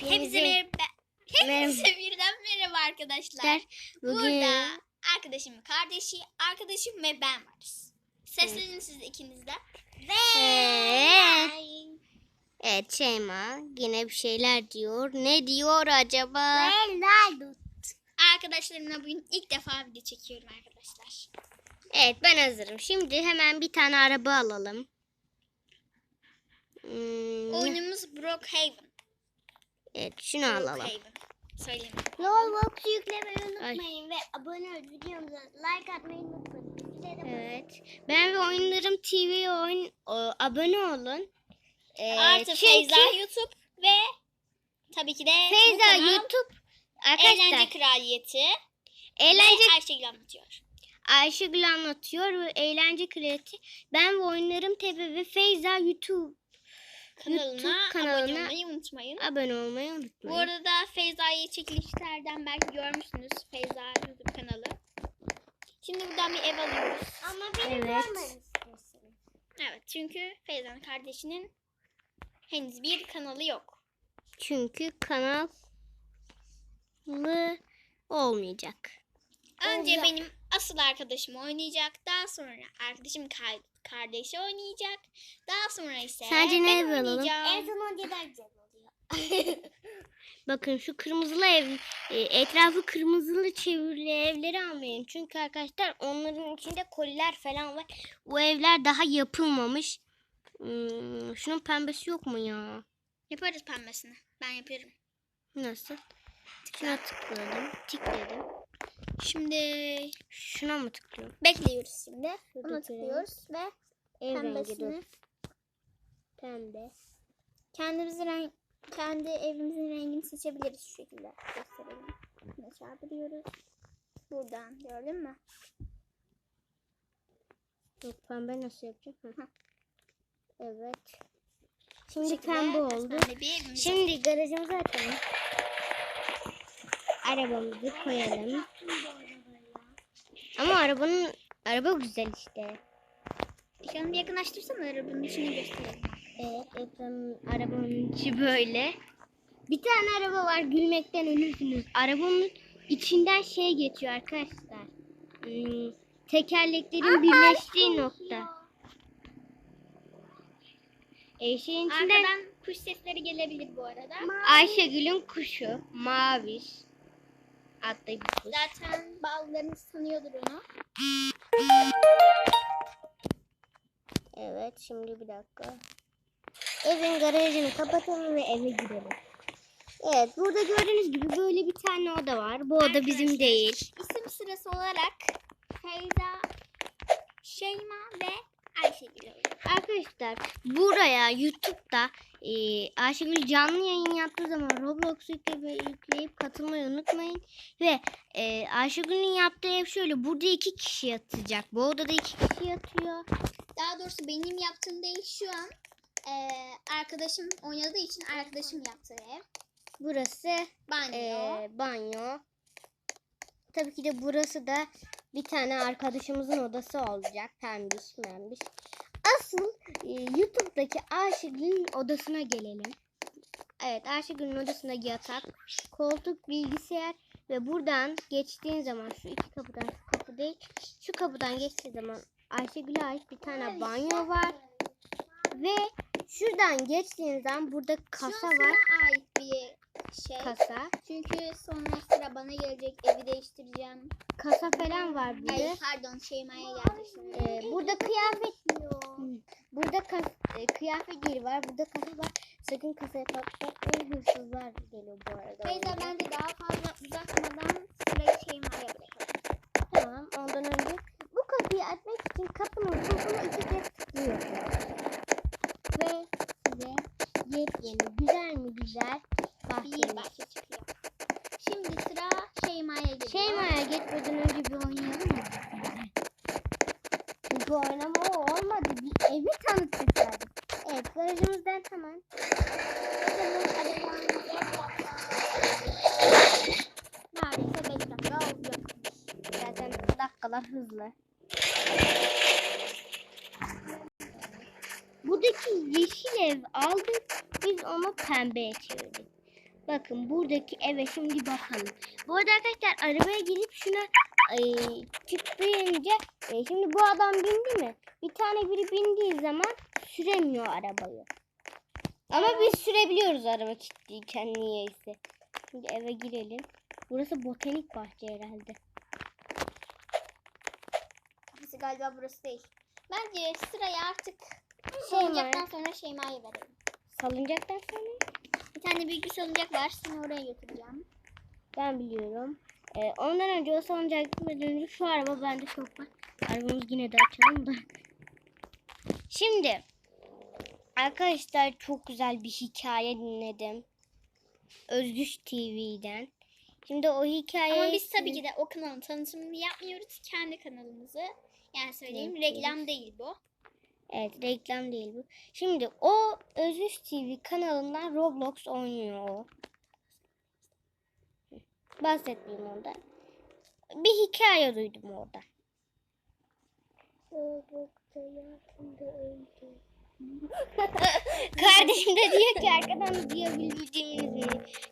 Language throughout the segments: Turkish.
Hepinize merhaba. Hepinize birden merhaba arkadaşlar. Bugün Burada arkadaşımın kardeşi, arkadaşım ve ben varız. Seslenin siz ikiniz de. Ve... Evet Şeyma yine bir şeyler diyor. Ne diyor acaba? Arkadaşlarımla bugün ilk defa video çekiyorum arkadaşlar. Evet ben hazırım. Şimdi hemen bir tane araba alalım. Hmm, Oyunumuz Brookhaven. Evet şunu alalım. Söyleyeyim. Roblox yüklemeyi Ay. unutmayın ve abone olup videomuza like atmayı unutmayın. Evet. Ben ve Oyunlarım TV oyun o, abone olun. Ee, Artı çünkü Feyza YouTube ve tabii ki de Feyza kanal YouTube Eğlence arkadaşlar Kraliyeti eğlence ve Ayşegül anlatıyor. Ayşegül anlatıyor ve eğlence kredi. Ben ve Oyunlarım TV ve Feyza YouTube Kanalına, YouTube abone kanalına olmayı unutmayın. abone olmayı unutmayın. Bu arada Feyza'yı çekilişlerden belki görmüşsünüz. Feyza YouTube kanalı. Şimdi buradan bir ev alıyoruz. Ama beni Evet. Evet çünkü Feyza'nın kardeşinin henüz bir kanalı yok. Çünkü kanalı olmayacak. Önce Olacak. benim asıl arkadaşım oynayacak. Daha sonra arkadaşım kar- kardeşi oynayacak. Daha sonra ise Sence ne ben ev alalım? oynayacağım. En son önce daha güzel oluyor. Bakın şu kırmızılı ev e, etrafı kırmızılı çevrili evleri almayın. Çünkü arkadaşlar onların içinde koliler falan var. Bu evler daha yapılmamış. Hmm, şunun pembesi yok mu ya? Yaparız pembesini. Ben yapıyorum. Nasıl? Şuna tıkladım. Tıkladım. Şimdi Şuna mı tıklıyorum? bekliyoruz şimdi. Ona tıklıyoruz ve rengi pembesini. Pembe. kendimizin renk kendi evimizin rengini seçebiliriz şu şekilde gösterelim. Bunu çarpıyoruz. Buradan gördün mü? Yok pembe nasıl yapacağım? Evet. Şimdi pembe oldu. Şimdi garajımızı açalım. Arabamızı koyalım. Ama arabanın araba güzel işte. Ekranı bir yakınlaştırsana arabanın içini gösterelim. Evet, ekranın arabanın içi böyle. Bir tane araba var, gülmekten ölürsünüz. Arabanın içinden şey geçiyor arkadaşlar. Hmm, tekerleklerin birleştiği nokta. E, şeyin içinden Arkadan kuş sesleri gelebilir bu arada. Ayşegül'ün kuşu, Maviş. Kuş. Zaten bazılarınız tanıyordur onu. Evet, şimdi bir dakika. Evin garajını kapatalım ve eve girelim. Evet, burada gördüğünüz gibi böyle bir tane oda var. Bu oda bizim değil. İsim sırası olarak Feyza, Şeyma ve Ayşegül. Arkadaşlar buraya YouTube'da e, Ayşegül canlı yayın yaptığı zaman Roblox yükleyip, yükleyip katılmayı unutmayın. Ve e, Ayşegül'ün yaptığı ev şöyle. Burada iki kişi yatacak. Bu odada iki kişi yatıyor. Daha doğrusu benim yaptığım değil şu an. eee, arkadaşım oynadığı için arkadaşım yaptığı ev. Burası Banyo. e, banyo. Tabii ki de burası da bir tane arkadaşımızın odası olacak. Pembiş membiş. Asıl e, YouTube'daki Ayşegül'ün odasına gelelim. Evet Ayşegül'ün odasında yatak, koltuk, bilgisayar ve buradan geçtiğin zaman şu iki kapıdan şu kapı değil şu kapıdan geçtiği zaman Ayşegül'e ait bir tane banyo var ve şuradan geçtiğiniz zaman burada kasa var. ait bir şey. Kasa. Çünkü sonra sıra bana gelecek evi değiştireceğim. Kasa falan var burada. Hayır pardon Şeyma'ya geldi şimdi. Ee, burada kıyafet Burada kas- e, kıyafet yeri var. Burada kasa var. Sakın kasaya patlatmayın. Hırsızlar geliyor bu arada. Teyze oyuna. bence daha fazla uzatmadan sırayı Şeyma'ya bırakalım. Tamam. Ondan önce bu kapıyı açmak için kapının topunu iki kez tıklıyorsunuz. Ve size yepyeni güzel mi güzel Bahçe çıkıyor. Şimdi sıra Şeyma'ya geliyor. Şeyma'ya geçmeden önce bir oynayalım mı? Çünkü oynama o olmadı. Bir evi tanıttık sadece. Evet garajımızdan tamam. Neredeyse 5 dakika oldu. Zaten dakikalar hızlı. Buradaki yeşil ev aldık. Biz onu pembeye çevirdik. Bakın buradaki eve şimdi bakalım. Bu arada arkadaşlar arabaya girip şuna e, tıklayınca e, şimdi bu adam bindi mi? Bir tane biri bindiği zaman süremiyor arabayı. Ama biz sürebiliyoruz araba kilitliyken niyeyse. Şimdi eve girelim. Burası botanik bahçe herhalde. Burası galiba burası değil. Bence sırayı artık Şeyma. salıncaktan sonra Şeyma'ya verelim. Salıncaktan sonra Bir tane büyük bir salıncak var. Seni oraya götüreceğim. ben biliyorum. E, ondan önce o salıncak gitmeden önce şu araba bende çok var. Arabamızı yine de açalım da. Şimdi arkadaşlar çok güzel bir hikaye dinledim. Özgüç TV'den. Şimdi o hikaye Ama biz tabii ki de o kanalın tanıtımını yapmıyoruz. Kendi kanalımızı. Yani söyleyeyim reklam değil bu. Evet reklam değil bu. Şimdi o Özgüç TV kanalından Roblox oynuyor o. Bahsetmeyeyim ondan. Bir hikaye duydum orada. Kardeşim de diyor ki arkadan duyabileceğiniz mi?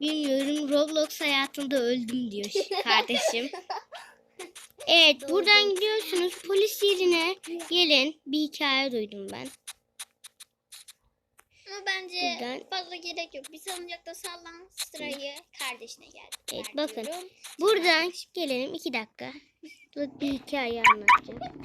Bilmiyorum Roblox hayatında öldüm diyor kardeşim. Evet buradan gidiyorsunuz polis yerine gelin bir hikaye duydum ben. Ama bence Buradan- fazla gerek yok. Bir salıncakta sallan sırayı kardeşine gel. Evet, bakın. diyorum. Buradan gelelim iki dakika. Bir hikaye anlatacağım.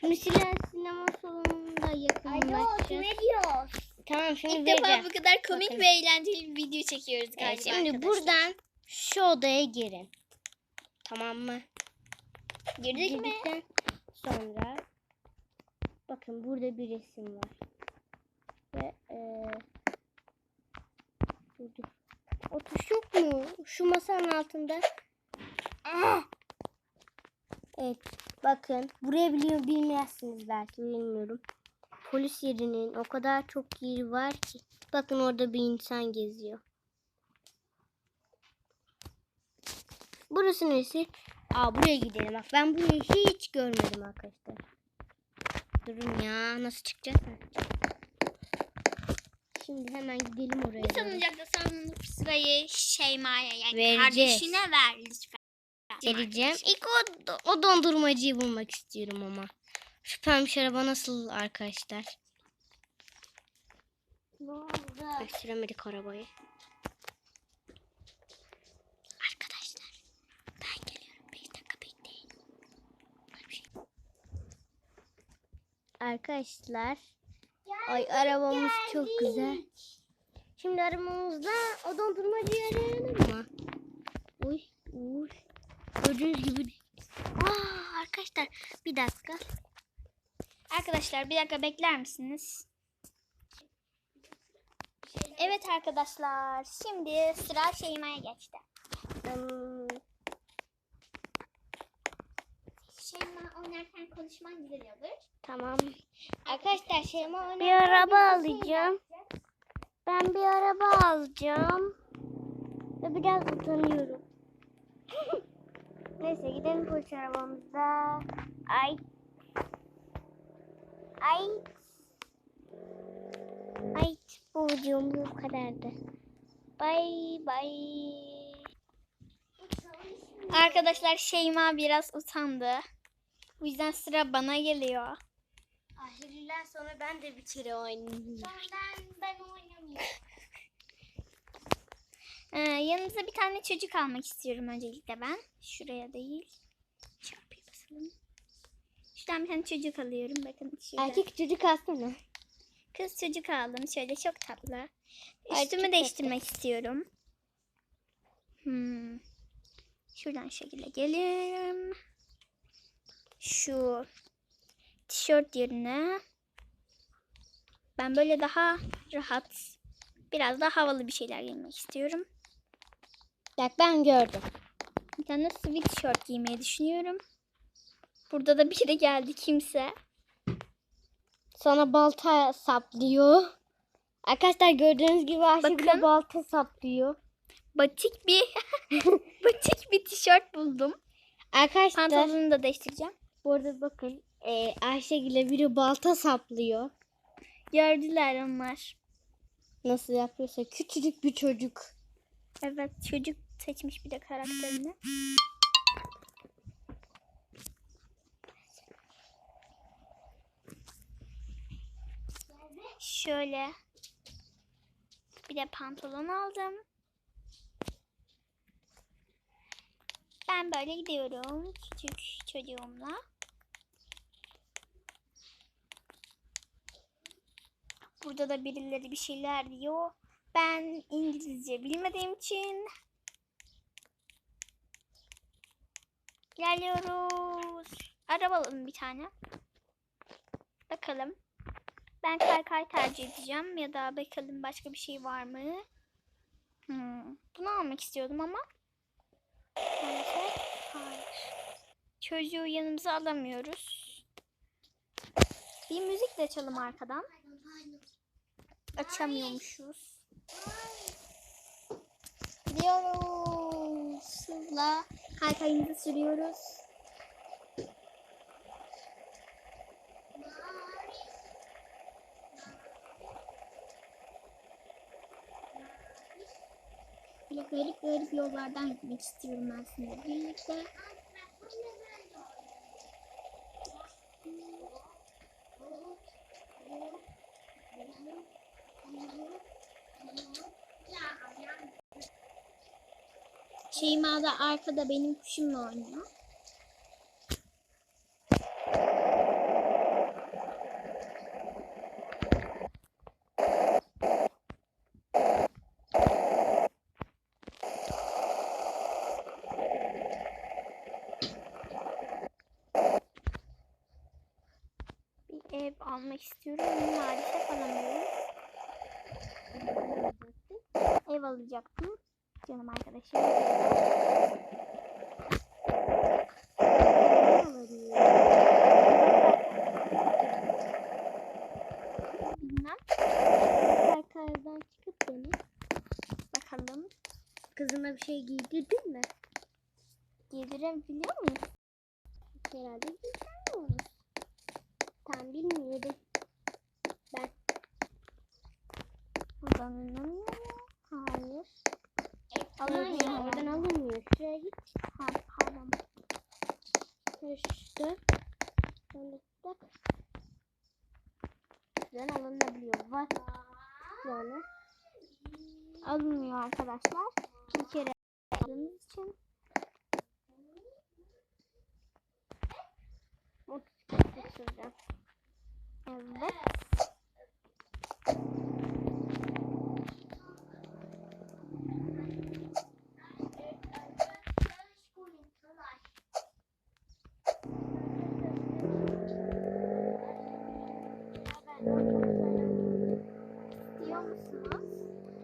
Şimdi silah sinema salonunda yakınlaşacağız. diyor? Tamam şimdi İlk defa bu kadar komik Bakın. ve eğlenceli bir video çekiyoruz galiba Evet, şimdi arkadaşlar. buradan şu odaya girin. Tamam mı? Girdik mi? Girdikten sonra bakın burada bir resim var. Ve dur. O tuş yok mu? Şu masanın altında. Ah! Evet. Bakın. Buraya biliyor bilmezsiniz belki bilmiyorum. Polis yerinin o kadar çok yeri var ki. Bakın orada bir insan geziyor. Burası neresi? Aa buraya gidelim. Bak ben burayı hiç görmedim arkadaşlar. Durun ya nasıl çıkacağız? Şimdi hemen gidelim oraya. Bir doğru. salıncakta sallanıp sırayı Şeyma'ya yani Vereceğiz. kardeşine ver lütfen. Vereceğim. İlk o, o dondurmacıyı bulmak istiyorum ama. Şu pembiş araba nasıl arkadaşlar? Ne oldu? Gösteremedik arabayı. Arkadaşlar ben geliyorum. 5 dakika bekleyin. Arkadaşlar ay arabamız çok güzel. Şimdi arabamızda o dondurmacıyı arayalım mı? Uy uy. Gördüğünüz gibi. Aa, arkadaşlar bir dakika. Arkadaşlar bir dakika bekler misiniz? Evet arkadaşlar şimdi sıra Şeyma'ya geçti. Hmm, Şeyma oynarken konuşman güzel olur. tamam. Arkadaşlar Şeyma Bir oynarken araba bir şey alacağım. yapacak. Ben bir araba alacağım. Ve biraz utanıyorum. Neyse gidelim polis arabamıza. Ay. Ay. Ay. Bu videom bu kadardı. Bay bay. Arkadaşlar Şeyma biraz utandı. Bu yüzden sıra bana geliyor. Ahirler sonra ben de bir kere oynayayım. Ben, ben oynamıyorum. Ee, yanımıza bir tane çocuk almak istiyorum öncelikle ben. Şuraya değil. Çarpıya basalım. Şuradan bir tane çocuk alıyorum. Bakın şurada. Erkek çocuk alsana. Kız çocuk aldım. Şöyle çok tatlı. Üstümü değiştirmek istiyorum. Hmm. Şuradan şekilde gelirim. Şu tişört yerine ben böyle daha rahat biraz daha havalı bir şeyler giymek istiyorum. Bak ben gördüm. Bir tane sweatshirt giymeyi düşünüyorum. Burada da biri geldi kimse. Sana balta saplıyor. Arkadaşlar gördüğünüz gibi Bakın. balta saplıyor. Batik bir batik bir tişört buldum. Arkadaşlar Pantolonunu da değiştireceğim. Bu arada bakın e, Ayşegül'e biri balta saplıyor. Gördüler onlar. Nasıl yapıyorsa küçücük bir çocuk. Evet çocuk seçmiş bir de karakterini. Şöyle bir de pantolon aldım. Ben böyle gidiyorum küçük çocuğumla. Burada da birileri bir şeyler diyor. Ben İngilizce bilmediğim için ilerliyoruz. Araba alalım bir tane. Bakalım. Ben kaykay tercih edeceğim ya da bakalım başka bir şey var mı? Hmm, bunu almak istiyordum ama maalesef hayır. Çocuğu yanımıza alamıyoruz. Bir müzik de açalım arkadan. Açamıyormuşuz. Gidiyoruz. Hızla kaykayımızı sürüyoruz. Böyle garip garip yollardan gitmek istiyorum sizinle birlikte. Şeyma da arkada benim kuşumla oynuyor. Bir ev almak istiyorum maalesef alamıyorum. Ev alacaktım. Canım arkadaşım. Bilmem. Arkadan çıkıp beni. Bakalım. Kızıma bir şey giydirdin mi? Giydirebiliyor muyum? Herhalde giydirmiyoruz. Tam bilmiyorum. Ben Buradan inanıyor mu? Hayır. Hayır, Alamıyorum. oradan alınmıyor. Şuraya git. Ha, pardon. İşte. Sonra bak. Şuradan alınabiliyor. Var. Sonra. Alınmıyor arkadaşlar. Bir kere aldığımız için. Süreceğim. Evet.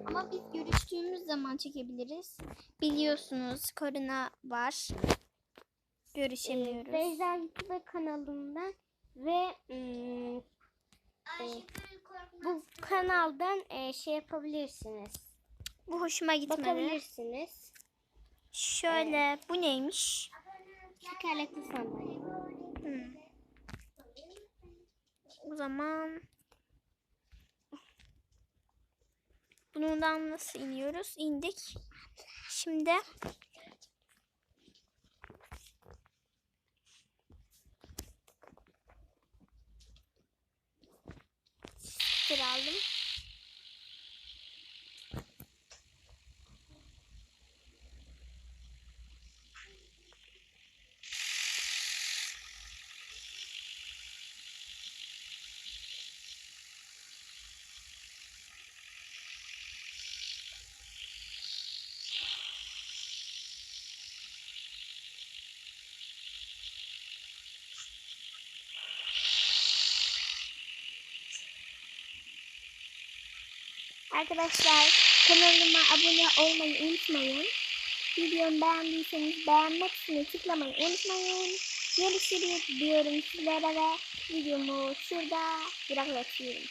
Ama biz görüştüğümüz zaman çekebiliriz. Biliyorsunuz korona var. Görüşemiyoruz. Beyza YouTube kanalımdan ve ım, e, bu kanaldan e, şey yapabilirsiniz. Bu hoşuma gitmedi. Bakabilirsiniz. Şöyle bu neymiş? Tekerlekli sandalye. Hmm. O zaman bundan nasıl iniyoruz? İndik. Şimdi aldım. Arkadaşlar kanalıma abone olmayı unutmayın. Videomu beğendiyseniz beğenmek için tıklamayı unutmayın. Görüşürüz diyorum sizlere ve videomu şurada bırakıyorum.